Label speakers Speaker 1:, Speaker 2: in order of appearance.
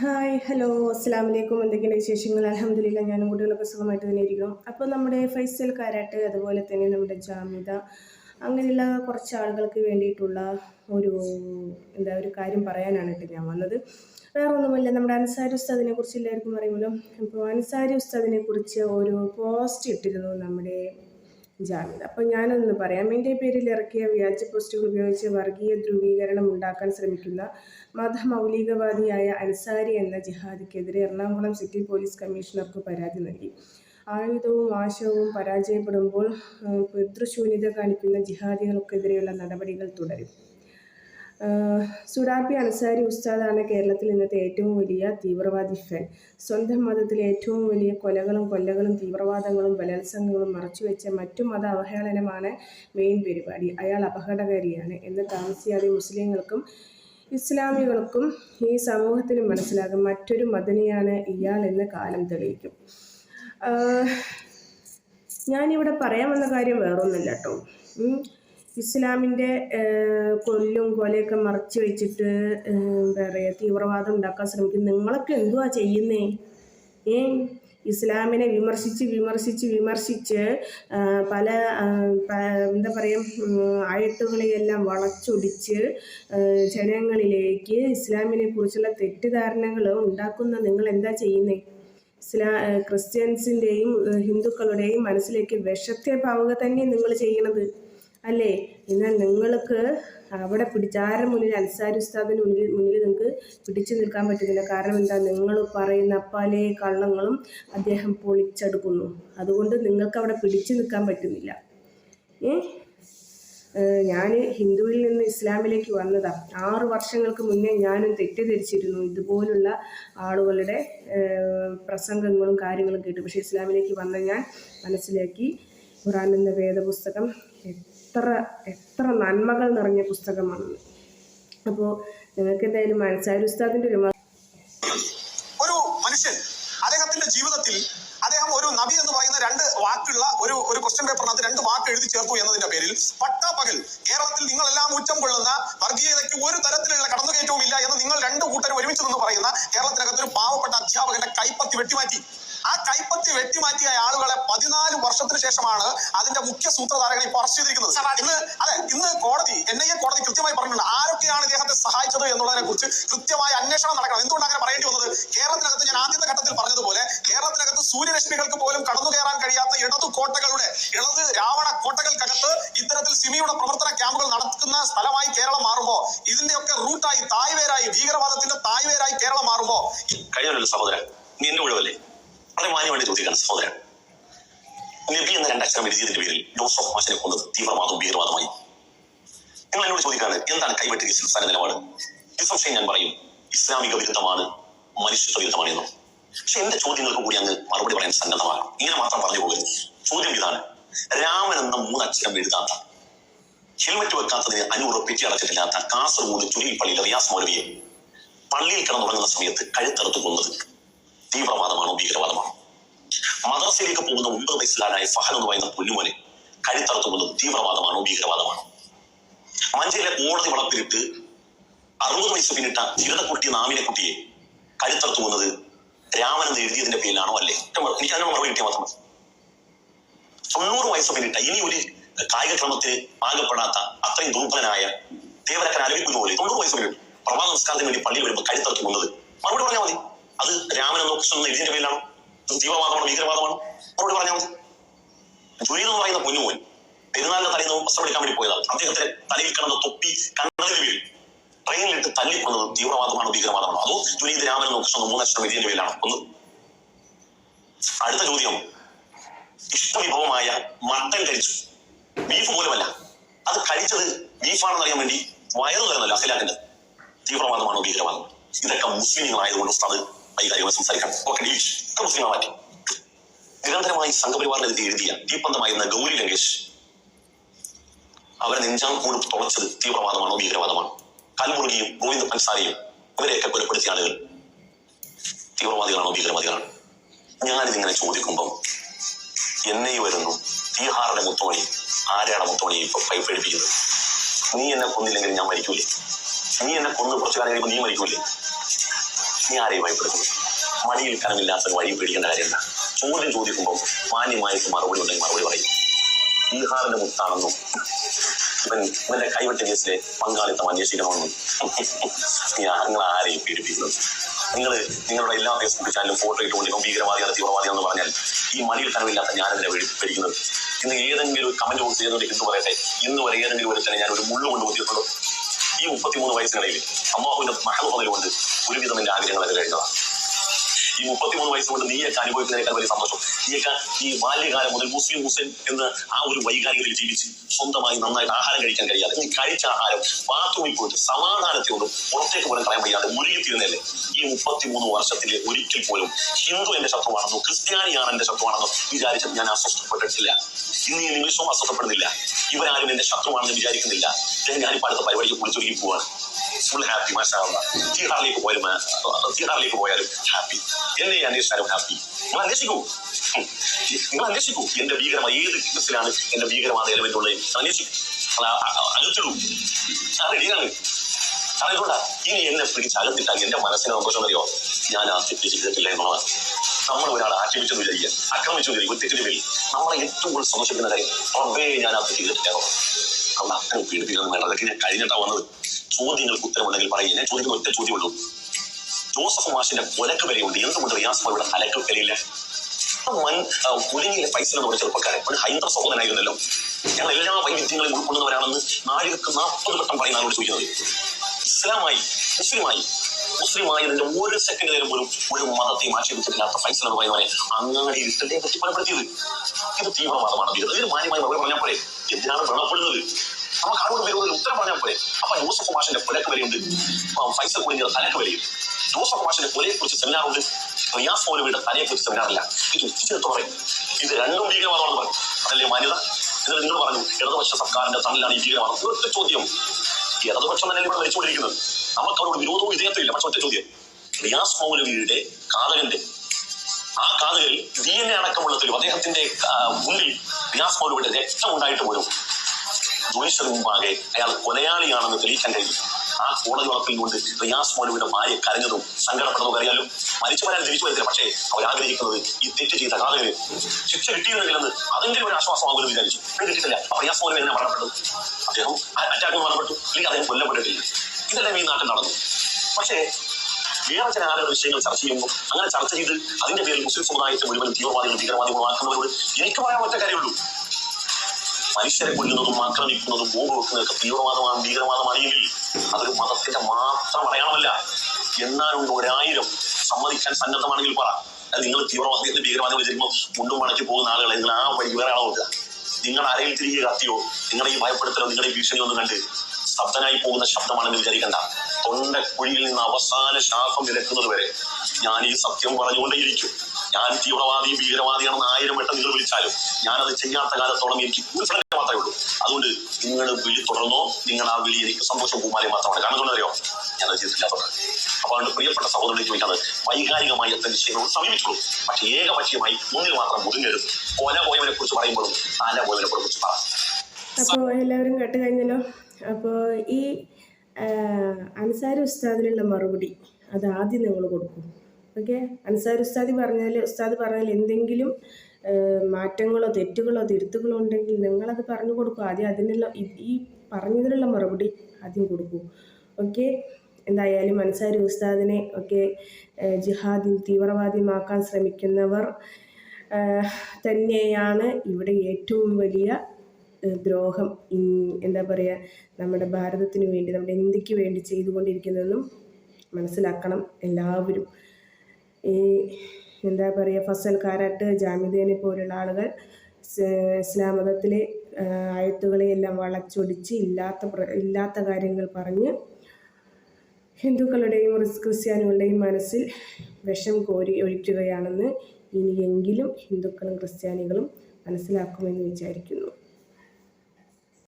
Speaker 1: Hi hello അസ്സാം വലൈക്കും എന്തെങ്കിലും വിശേഷങ്ങൾ? അലഹമില്ല ഞാനും കുട്ടികളൊക്കെ സുഖമായിട്ട് തന്നെ ഇരിക്കണം അപ്പോൾ നമ്മുടെ ഫൈസൽ കാരാട്ട് അതുപോലെ തന്നെ നമ്മുടെ ജാമിത അങ്ങനെയുള്ള കുറച്ച് ആളുകൾക്ക് വേണ്ടിയിട്ടുള്ള ഒരു എന്താ ഒരു കാര്യം പറയാനാണ് കേട്ടോ ഞാൻ വന്നത്. വേറെ നമ്മുടെ അൻസാരി ഉസ്താദിനെ കുറിച്ച് എല്ലാവർക്കും അറിയുമല്ലോ. അപ്പോൾ അൻസാരി ഉസ്താദിനെ കുറിച്ച് ഒരു പോസ്റ്റ് ഇട്ടിരുന്നു നമ്മുടെ ജാമ്യത അപ്പോൾ ഞാനൊന്ന് പറയാം. എന്റെ പേരിൽ ഇറക്കിയ വ്യാജ പോസ്റ്റുകൾ ഉപയോഗിച്ച് വർഗീയ ധ്രുവീകരണം ഉണ്ടാക്കാൻ ശ്രമിക്കുന്ന മതമൗലികവാദിയായ അൻസാരി എന്ന ജിഹാദിക്കെതിരെ എറണാകുളം സിറ്റി പോലീസ് കമ്മീഷണർക്ക് പരാതി നൽകി. ആയുധവും ആശയവും പരാജയപ്പെടുമ്പോൾ പിതൃശൂന്യത കാണിക്കുന്ന ജിഹാദികൾക്കെതിരെയുള്ള നടപടികൾ തുടരും. സുഡാപ്പി അൻസാരി ഉസ്താദാണ് കേരളത്തിൽ ഇന്നത്തെ ഏറ്റവും വലിയ തീവ്രവാദി ഫാൻ. സ്വന്തം മതത്തിലെ ഏറ്റവും വലിയ കൊലകളും കൊല്ലകളും തീവ്രവാദങ്ങളും ബലാത്സംഗങ്ങളും മറച്ചുവെച്ച മറ്റു മത അവഹേളനമാണ് മെയിൻ പരിപാടി. അയാൾ അപകടകാരിയാണ്. എന്ന് താമസിയാതെ മുസ്ലിങ്ങൾക്കും ഇസ്ലാമികൾക്കും ഈ സമൂഹത്തിൽ മനസ്സിലാകും മറ്റൊരു മദനിയാണ് ഇയാൾ എന്ന് കാലം തെളിയിക്കും. ഞാനിവിടെ പറയാൻ വന്ന കാര്യം വേറൊന്നുമില്ല കേട്ടോ. ഇസ്ലാമിന്റെ കൊല്ലും കൊലയൊക്കെ മറച്ചു വെച്ചിട്ട് എന്താ പറയുക തീവ്രവാദം ഉണ്ടാക്കാൻ ശ്രമിക്കും. നിങ്ങളൊക്കെ എന്തുവാ ചെയ്യുന്നേ? ഏ ഇസ്ലാമിനെ വിമർശിച്ച് വിമർശിച്ച് വിമർശിച്ച് പല എന്താ പറയുക ആയിട്ടുകളെയെല്ലാം വളച്ചൊടിച്ച് ജനങ്ങളിലേക്ക് ഇസ്ലാമിനെ കുറിച്ചുള്ള തെറ്റിദ്ധാരണകൾ ഉണ്ടാക്കുന്ന നിങ്ങൾ എന്താ ചെയ്യുന്നേ? ഇസ്ലാ ക്രിസ്ത്യൻസിന്റെയും ഹിന്ദുക്കളുടെയും മനസ്സിലേക്ക് വിഷത്തെ പാവുക തന്നെ നിങ്ങൾ ചെയ്യണത്. അല്ലേ? എന്നാൽ നിങ്ങൾക്ക് അവിടെ പിടിച്ചാരുടെ മുന്നിൽ അൻസാരി ഉസ്താദിന് മുന്നിൽ മുന്നിൽ നിങ്ങൾക്ക് പിടിച്ചു നിൽക്കാൻ പറ്റുന്നില്ല. കാരണം എന്താ? നിങ്ങൾ പറയുന്ന പല കള്ളങ്ങളും അദ്ദേഹം പൊളിച്ചെടുക്കുന്നു. അതുകൊണ്ട് നിങ്ങൾക്ക് അവിടെ പിടിച്ചു നിൽക്കാൻ പറ്റുന്നില്ല. ഞാൻ ഹിന്ദുവിൽ നിന്ന് ഇസ്ലാമിലേക്ക് വന്നതാണ് ആറ് വർഷങ്ങൾക്ക് മുന്നേ ഞാനും തെറ്റിദ്ധരിച്ചിരുന്നു. ഇതുപോലുള്ള ആളുകളുടെ പ്രസംഗങ്ങളും കാര്യങ്ങളും കേട്ടു. പക്ഷേ ഇസ്ലാമിലേക്ക് വന്ന ഞാൻ മനസ്സിലാക്കി ഖുറാൻ എന്ന വേദപുസ്തകം എത്ര എത്ര നന്മകൾ നിറഞ്ഞ പുസ്തകമാണ്. അപ്പോൾ നിങ്ങൾക്ക് എന്തായാലും മനസ്സായ ഉസ്താദിന്റെ ഒരു
Speaker 2: ഒരു മനുഷ്യൻ അദ്ദേഹത്തിന്റെ ജീവിതത്തിൽ അദ്ദേഹം ഒരു നബി എന്ന് പറയുന്ന രണ്ട് വാക്കുള്ള ഒരു ഒരു ക്വസ്റ്റ്യൻ പേപ്പറിനകത്ത് രണ്ട് വാക്ക് എഴുതി ചേർത്തു എന്നതിന്റെ പേരിൽ പട്ടാപ്പകൽ കേരളത്തിൽ നിങ്ങളെല്ലാം ഉച്ചം കൊള്ളുന്ന വർഗീയതയ്ക്ക് ഒരു തരത്തിലുള്ള കടന്നുകയറ്റവും ഇല്ല എന്ന് നിങ്ങൾ രണ്ട് കൂട്ടരും ഒരുമിച്ച് നിന്ന് പറയുന്ന കേരളത്തിനകത്ത് ഒരു പാവപ്പെട്ട അധ്യാപകന്റെ കൈപ്പത്തി വെട്ടിമാറ്റി. ആ കൈപ്പത്തി വെട്ടിമാറ്റിയ ആളുകളെ പതിനാല് വർഷത്തിന് ശേഷമാണ് അതിന്റെ മുഖ്യ സൂത്രധാരകളെ ഇപ്പോൾ അറസ്റ്റ് ചെയ്തിരിക്കുന്നത് ഇന്ന് അതെ ഇന്ന് കോടതി എൻ ഐ എ കോടതി കൃത്യമായി പറഞ്ഞിട്ടുണ്ട്. ആരൊക്കെയാണ് ഇദ്ദേഹത്തെ സഹായിച്ചത് എന്നുള്ളതിനെ കുറിച്ച് കൃത്യമായ അന്വേഷണം നടക്കണം. എന്തുകൊണ്ട് അങ്ങനെ പറയേണ്ടി വന്നത്? കേരളത്തിനകത്ത് ഞാൻ ആദ്യത്തെ ഘട്ടത്തിൽ പറഞ്ഞതുപോലെ കേരളത്തിനകത്ത് സൂര്യരശ്മികൾക്ക് പോലും കടന്നു കയറാൻ കഴിയാത്ത ഇടതു കോട്ടകളുടെ ഇടത് രാവണ കോട്ടകൾക്കകത്ത് ഇത്തരത്തിൽ സിമിയുടെ പ്രവർത്തന ക്യാമ്പുകൾ നടക്കുന്ന സ്ഥലമായി കേരളം മാറുമ്പോ ഇതിന്റെയൊക്കെ റൂട്ടായി തായ്വേരായി ഭീകരവാദത്തിന്റെ തായ്വേരായി കേരളം മാറുമ്പോ
Speaker 3: കഴിഞ്ഞല്ലോ സഹോദരൻ നീ എന്റെ ഒഴിവല്ലേ വളരെ മാന്യമായിട്ട് ചോദിക്കണം സഹോദരൻ. നബി എന്ന രണ്ടക്ഷരം എഴുതിയതിന്റെ പേരിൽ ജോസഫ് മാഷിനെ കൊന്നത് തീവ്രവാദവും ഭീകരവാദമായി നിങ്ങൾ എന്നോട് ചോദിക്കാണ് എന്താണ് കൈവെട്ടി സംസ്ഥാന നിലപാട്? നിസ്സംശയം ഞാൻ പറയും ഇസ്ലാമിക വിരുദ്ധമാണ് മനുഷ്യത്വ വിരുദ്ധമാണ് എന്നും. പക്ഷെ എന്റെ ചോദ്യങ്ങൾക്ക് കൂടി അങ്ങ് മറുപടി പറയാൻ സന്നദ്ധമാണ് ഇങ്ങനെ മാത്രം പറഞ്ഞു പോകരുത്. ചോദ്യം ഇതാണ് രാമൻ എന്ന മൂന്നക്ഷരം എഴുതാത്ത ഹെൽമറ്റ് വെക്കാത്തതിന് അനുറപ്പിച്ച് അടച്ചിട്ടില്ലാത്ത കാസർഗോഡ് ചുരുളിപ്പള്ളിയിലെ റിയാസ് മൗലവിയെ പള്ളിയിൽ കിടന്നുറങ്ങുന്ന സമയത്ത് കഴുത്തറുത്ത് കൊന്നത് തീവ്രവാദമാണോ ഭീകരവാദമാണോ? മദ്രസയിലേക്ക് പോകുന്ന ഒമ്പത് വയസ്സുകാരനായ ഫഹൽ എന്ന് പറയുന്ന പൊന്നുമോനെ കഴുത്തറുത്ത് കൊന്നത് തീവ്രവാദമാണോ ഭീകരവാദമാണോ? മഞ്ചയിലെ കോടതി വളപ്പിലിട്ട് അറുപത് വയസ്സ് പിന്നിട്ട ചിരതക്കുട്ടി നാമിനെ കുട്ടിയെ കഴുത്തറുത്ത് കൊന്നത് രാമൻ എന്ന് എഴുതിയതിന്റെ പേരിലാണോ അല്ലേ? എനിക്ക് അതിനുള്ള മറുപടി കിട്ടിയ മാത്രം മതി. തൊണ്ണൂറ് വയസ്സ് പിന്നിട്ട ഇനി ഒരു കായിക ക്രമത്തിന് പാകപ്പെടാത്ത അത്രയും ദുർബലനായ ദേവരക്കൻ അലവിക്കുന്നു പോലെ തൊണ്ണൂറ് വയസ്സ് പിന്നിട്ടു പ്രഭാത നമസ്കാരത്തിന് വേണ്ടി പള്ളിയിൽ വരുമ്പോൾ കഴുത്തറുത്ത് കൊന്നത്. മറുപടി പറഞ്ഞാൽ മതി. അത് രാമൻ എന്നോ എന്നോ എഴുതിയതിന്റെ പേരിലാണോ? തീവ്രവാദമാണോ ഭീകരവാദമാണോ? അവരോട് പറഞ്ഞാൽ മതി. ജുനീദ് എന്ന് പറയുന്ന കുഞ്ഞുമോൻ പെരുന്നാളിന്റെ തലേന്ന് വസ്ത്രം എടുക്കാൻ വേണ്ടി പോയതാണ്. അദ്ദേഹത്തിന്റെ തലയിൽ കിടന്ന തൊപ്പി കണ്ണതിന് വീഴും. ട്രെയിനിലിട്ട് തല്ലിക്കൊന്നത് തീവ്രവാദമാണോ ഭീകരവാദമാണോ? അതോ ജുനീദ് രാമൻ എന്നോ കൃഷ്ണൻ മൂന്നക്ഷരം ഇതിന്റെ പേരിലാണോ? ഒന്ന്. അടുത്ത ചോദ്യം. ഇഷ്ടവിഭവമായ മട്ടൻ കഴിച്ചു ബീഫ് പോലുമല്ല. അത് കഴിച്ചത് ബീഫാണെന്ന് അറിയാൻ വേണ്ടി വയറു തരുന്നല്ലോ അഖിലാഖിന്റെ തീവ്രവാദമാണോ ഭീകരവാദം ഇതൊക്കെ മുസ്ലിങ്ങളായതുകൊണ്ട് ഉസ്താദ് മാറ്റി. നിരന്തരമായി സംഘപരിവാറിനെതിരെ എഴുതിയ ദീപന്തമായിരുന്ന ഗൗരി ലങ്കേഷ് അവരെ നെഞ്ചാം കൂടും തുളച്ചത് തീവ്രവാദമാണോ ഭീകരവാദമാണോ? കൽമുറുകിയും ഗോവിന്ദ പൻസാരയും ഇവരെയൊക്കെ കൊലപ്പെടുത്തിയ ആളുകൾ തീവ്രവാദികളാണോ ഭീകരവാദികളാണോ? ഞാനിതിങ്ങനെ ചോദിക്കുമ്പം എന്നെ വരുന്നു തീഹാറുടെ മുത്തോണി ആരെയാണ് മുത്തോണി ഇപ്പൊ പൈപ്പടിപ്പിക്കുന്നത് നീ എന്നെ കൊന്നില്ലെങ്കിൽ ഞാൻ മരിക്കൂലേ? നീ എന്നെ കൊന്ന് കുറച്ചു കാലം കഴിയുമ്പോൾ നീ മരിക്കൂലേ? നീ ആരെയും ഭയപ്പെടുത്തുന്നു. മടിയിൽ കനമില്ലാത്ത വഴി പേടിക്കേണ്ട കാര്യമില്ല ചോദ്യം ചോദിക്കുമ്പോൾ മാന്യമായിട്ട് മറുപടി ഉണ്ടെങ്കിൽ മറുപടി പറയും. ബീഹാറിന്റെ മുത്താണെന്നും ഇവൻ ഇവന്റെ കൈവിട്ട കേസിലെ പങ്കാളിത്തം അന്വേഷിക്കണമെന്നും ഞങ്ങൾ ആരെയും പീഡിപ്പിക്കുന്നു. നിങ്ങൾ നിങ്ങളുടെ എല്ലാ ഫേസ്ബുക്ക് ചാനലും ഫോട്ടോ ഇട്ടുകൊണ്ടിരിക്കും ഭീകരവാദിയാണ് എന്ന് പറഞ്ഞാൽ ഈ മടിയിൽ ഞാൻ എന്നെ പേടിക്കുന്നത്? ഇന്ന് ഏതെങ്കിലും ഒരു കമന്റ് ബോക്സ് ചെയ്തുകൊണ്ട് ഹിന്ദു പറയട്ടെ. ഇന്ന് വരെ ഏതെങ്കിലും ഒരു തന്നെ ഞാൻ ഒരു മുള്ളു കൊണ്ട് കുത്തിയിട്ടുള്ളൂ ഈ മുപ്പത്തിമൂന്ന് വയസ്സിനിടയിൽ അമ്മാഹുവിന്റെ മഹബോധന കൊണ്ട് ഒരുവിധം എന്റെ ആഗ്രഹങ്ങളൊക്കെ കഴിഞ്ഞതാണ് ഈ മുപ്പത്തിമൂന്ന് വയസ്സ് കൊണ്ട് നീയൊക്കെ അനുഭവിക്കുന്നതിനേക്കാൾ വലിയ സന്തോഷം. നീയൊക്കെ ഈ ബാല്യകാലം മുതൽ മുസ്ലിം മുസ്ലിം എന്ന് ആ ഒരു വൈകാരികതയിൽ ജീവിച്ച് സ്വന്തമായി നന്നായിട്ട് ആഹാരം കഴിക്കാൻ കഴിയാതെ നീ കഴിച്ച ആഹാരം ബാത്റൂമിൽ പോയിട്ട് സമാധാനത്തോടും പുറത്തേക്ക് പോലും കളയാൻ വയ്യാതെ മുഴുകിത്തിരുന്നല്ലേ ഈ മുപ്പത്തിമൂന്ന് വർഷത്തിൽ ഒരിക്കൽ പോലും ഹിന്ദു എന്റെ ശത്രുവാണെന്നോ ക്രിസ്ത്യാനിയാണ് എന്റെ ശത്രുവാണെന്നോ വിചാരിച്ചത് ഞാൻ അസ്വസ്ഥപ്പെട്ടിട്ടില്ല ഇനി ഈ നിമിഷവും അസ്വസ്ഥപ്പെടുന്നില്ല ഇവരാരും എന്റെ ശത്രുവാണെന്ന് വിചാരിക്കുന്നില്ല. ഞാൻ ഞാനിപ്പോൾ അടുത്ത പരിപാടിക്ക് കുളിച്ചൊരുങ്ങി പോവാണ് ഫുൾ ഹാപ്പി മാഷാവുന്ന തീഹാറിലേക്ക് പോയാലും തീഹാറിലേക്ക് പോയാലും ഹാപ്പി എന്നെ അന്വേഷിച്ചാലും ഹാപ്പി നിങ്ങൾ അന്വേഷിക്കൂ. നിങ്ങൾ അന്വേഷിക്കൂ എന്റെ ഭീകരമായ ഏത് കേസിലാണ് എന്റെ ഭീകരമായ എലമെന്റ് ഉള്ളത് അന്വേഷിക്കൂ അകത്തിടൂ ഞാൻ റെഡിയാണ് അതുകൊണ്ടാ ഇനി എന്നെ പിടിച്ച് അകത്തിട്ടാൽ എന്റെ മനസ്സിനെ സന്തോഷം അറിയോ ഞാൻ ആ തെറ്റ് ചെയ്തിട്ടില്ല എന്നുള്ളതാണ് നമ്മൾ ഒരാൾ ആക്ഷേപിച്ചെന്ന് വിചാരിക്കുക ആക്രമിച്ചു വിചാരിക്കും തെറ്റിന് പേരിൽ നമ്മളെ ഏറ്റവും കൂടുതൽ സന്തോഷിക്കുന്ന കാര്യം റബ്ബേ ഞാൻ ആ തെറ്റ് ചെയ്തിട്ടില്ല അത്തരം പീഡിപ്പിക്കുന്നത് വേണ്ട അതൊക്കെ ഞാൻ കഴിഞ്ഞിട്ടാ വന്നത്. ചോദ്യങ്ങൾക്ക് ഉത്തരമുണ്ടെങ്കിൽ പറയും. ഞാൻ ചോദിക്കുന്ന ഒറ്റ ചോദ്യമുള്ളൂ ജോസഫ് മാഷിന്റെ കൊലക്ക് വിലയുണ്ട്. എന്തുകൊണ്ട് റിയാസ് മാറിയുടെ തലക്ക് വിലയില്ല? മൻ പൈസ എന്ന് പറഞ്ഞ ചെറുപ്പക്കാരൻ. ഒരു ഹൈന്ദവ സഹോദരനായിരുന്നല്ലോ. ഞങ്ങൾ എല്ലാ വൈവിധ്യങ്ങളും ഉൾക്കൊള്ളുന്നവരാണെന്ന് നാഴികക്ക് നാൽപ്പത് വട്ടം പറയുന്ന ആളോട് ചോദിക്കുന്നത്. ഇസ്ലാമായി മുസ്ലിമായി. മുസ്ലിമായതിന്റെ ഒരു സെക്കൻഡ് നേരം പോലും ഒരു മതത്തെയും ആക്ഷേപിച്ചിട്ടില്ലാത്ത ഫൈസൽ പറയുന്നവരെ അങ്ങനെ ഇഷ്ടത്തെ പറ്റി ഫലപ്പെടുത്തിയത് ഇത് തീവ്രവാദമാണ് ഇത് ഇതിന് മാന്യമായി മറുപടി പറഞ്ഞാൽ പോലെ എന്തിനാണ് വ്രണപ്പെടുന്നത് നമുക്ക് അറിവ് വരുന്നതിൽ ഉത്തരം പറഞ്ഞാൽ പോലെ അപ്പൊ യൂസഫ് മാഷിന്റെ പുലക്ക് വരെയുണ്ട് ഫൈസൽ കുളിഞ്ഞ തലക്ക് വരെയും ജോസഫ് മാഷിന്റെ പുലയെ കുറിച്ച് സെമിനാറുണ്ട്. റിയാസ് മൗലവിയുടെ തലയെ കുറിച്ച് സെമിനാറില്ല. ഇത് ഉച്ചെടുത്ത് പറയും. ഇത് രണ്ടും ഭീകരവാദമാണെന്ന് പറയും. അതല്ലേ മാന്യത? എന്നിട്ട് നിങ്ങൾ പറഞ്ഞു ഇടതുപക്ഷ സർക്കാരിന്റെ തണലാണ് ഈ ഭീകരവാദം. ഒറ്റ ചോദ്യം. ഇടതുപക്ഷം തന്നെ ഇവിടെ മരിച്ചുകൊണ്ടിരിക്കുന്നത് നമുക്ക് അവരോട് വിരോധവും വിധേയത്വമില്ല പക്ഷെ ഒറ്റ ചോദ്യം. റിയാസ് മൗലവിയുടെ കാതകന്റെ ആ കാതുകളിൽ ഡി എൻ എ അടക്കമുള്ള തെളിവ് അദ്ദേഹത്തിന്റെ ഉള്ളിൽ റിയാസ് മൗലവിയുടെ രക്തം ഉണ്ടായിട്ട് പോലും ജോലിസ്റ്റർ മുമ്പാകെ അയാൾ കൊലയാളിയാണെന്ന് തെളിയിക്കാൻ കഴിയും ആ കോടതി വളപ്പിൽ കൊണ്ട് റിയാസ് മൗലവിയുടെ ഭാര്യ കരഞ്ഞതും സങ്കടപ്പെട്ടതും അറിയാലോ. മരിച്ചു വരാൻ തിരിച്ചു വരത്തില്ല പക്ഷേ അവർ ആഗ്രഹിക്കുന്നത് ഈ തെറ്റ് ചെയ്ത കാതകന് ശിക്ഷ കിട്ടിയിരുന്നെങ്കിലെന്ന് അതെങ്കിലും ഒരു ആശ്വാസമാകുമെന്ന് വിചാരിച്ചു. കിട്ടിയിട്ടില്ല. അപ്പൊ റിയാസ് മൗലവി എന്നെ മരണപ്പെട്ടു? അദ്ദേഹം അറ്റാക്ക് മരണപ്പെട്ടു. അല്ലെങ്കിൽ അദ്ദേഹം കൊല്ലപ്പെട്ടിട്ടില്ല. ഇതെല്ലാം ഈ നാട്ടിൽ നടന്നു. പക്ഷേ വേറെ ചില ആളുകൾ വിഷയങ്ങൾ ചർച്ച ചെയ്യുമ്പോൾ അങ്ങനെ ചർച്ച ചെയ്ത് അതിന്റെ പേരിൽ മുസ്ലിം സമുദായത്തെ മുഴുവൻ തീവ്രവാദികളും ഭീകരവാദികളുമാക്കുന്നവരോട് എനിക്ക് പറയാൻ ഒറ്റ കാര്യമുള്ളൂ. മനുഷ്യരെ കൊല്ലുന്നതും ആക്രമിക്കുന്നതും ബോംബ് വെക്കുന്നതൊക്കെ തീവ്രവാദമാണ് ഭീകരവാദമാണെങ്കിൽ അതൊരു മതത്തിന്റെ മാത്രം അടയാളമല്ല. എന്നാലുണ്ട് ഒരായിരം സമ്മതിക്കാൻ സന്നദ്ധമാണെങ്കിൽ പറ. നിങ്ങൾ തീവ്രവാദത്തിന്റെ ഭീകരവാദികൾ ചെയ്യുമ്പോൾ മുണ്ടും മടക്കി പോകുന്ന ആളുകളെ നിങ്ങൾ ആ വഴി വേറെ ആളെ നോക്കുക. നിങ്ങൾ അരയിൽ തിരികെ കത്തിയോ? നിങ്ങളെ ഈ ഭയപ്പെടുത്തലോ നിങ്ങളുടെ ഈ ഭീഷണിയൊന്നും കണ്ട് സ്തബ്ധനായി പോകുന്ന ശബ്ദമാണെന്ന് വിചാരിക്കണ്ട തൊണ്ടക്കുഴിയിൽ നിന്ന് അവസാന ശ്വാസം വിലക്കുന്നത് വരെ ഞാൻ ഈ സത്യം പറഞ്ഞുകൊണ്ടേയിരിക്കും. ഞാൻ തീവ്രവാദി ഭീകരവാദിയാണെന്ന് ആയിരം വട്ടം നിങ്ങൾ വിളിച്ചാലും ഞാൻ അത് ചെയ്യാത്ത കാലത്തോളം എനിക്ക് ഫ്രണ്ട് മാത്രമേ ഉള്ളൂ. അതുകൊണ്ട് നിങ്ങൾ വിളി തുടർന്നോ നിങ്ങൾ ആ വിളി എനിക്ക് സന്തോഷം പൂമാലയം മാത്രമാണ്. കാരണം അറിയോ? ഞാൻ അത് ചെയ്തിട്ടില്ലാത്തത് അപ്പോൾ അതുകൊണ്ട് പ്രിയപ്പെട്ട സഹോദരനെ ചോദിക്കുന്നത് വൈകാരികമായി എത്ര വിഷയങ്ങളോട് സമീപിച്ചുള്ളൂ പക്ഷേ ഏകപക്ഷീയമായി മുന്നിൽ മാത്രം മുതിങ്ങരുത് കൊല പോയവനെ കുറിച്ച് പറയുമ്പോഴും ആല പോയവനെ കുറിച്ച് പറയാം
Speaker 1: അപ്പോൾ എല്ലാവരും കേട്ട് കഴിഞ്ഞല്ലോ. അപ്പോൾ ഈ അൻസാരി ഉസ്താദിനുള്ള മറുപടി അത് ആദ്യം നിങ്ങൾ കൊടുക്കും. ഓക്കെ? അൻസാരി ഉസ്താദി പറഞ്ഞാൽ ഉസ്താദ് പറഞ്ഞാൽ എന്തെങ്കിലും മാറ്റങ്ങളോ തെറ്റുകളോ തിരുത്തുകളോ ഉണ്ടെങ്കിൽ നിങ്ങളത് പറഞ്ഞു കൊടുക്കും. ആദ്യം അതിനുള്ള ഈ- പറഞ്ഞതിനുള്ള മറുപടി ആദ്യം കൊടുക്കൂ. ഓക്കെ? എന്തായാലും അൻസാരി ഉസ്താദിനെ ഒക്കെ ജിഹാദി തീവ്രവാദിമാക്കാൻ ശ്രമിക്കുന്നവർ തന്നെയാണ് ഇവിടെ ഏറ്റവും വലിയ ദ്രോഹം എന്താ പറയുക നമ്മുടെ ഭാരതത്തിന് വേണ്ടി നമ്മുടെ ഇന്ത്യയ്ക്ക് വേണ്ടി ചെയ്തുകൊണ്ടിരിക്കുന്നതെന്നും മനസ്സിലാക്കണം എല്ലാവരും. ഈ എന്താ പറയുക ഫസൽ കാരാട്ട് ജാമിദേനെ പോലുള്ള ആളുകൾ ഇസ്ലാം മതത്തിലെ ആയത്തുകളെയെല്ലാം വളച്ചൊടിച്ച് ഇല്ലാത്ത ഇല്ലാത്ത കാര്യങ്ങൾ പറഞ്ഞ് ഹിന്ദുക്കളുടെയും ക്രിസ്- ക്രിസ്ത്യാനികളുടെയും മനസ്സിൽ വിഷം കോരി ഒഴിക്കുകയാണെന്ന് ഇനിയെങ്കിലും ഹിന്ദുക്കളും ക്രിസ്ത്യാനികളും മനസ്സിലാക്കുമെന്ന് വിചാരിക്കുന്നു.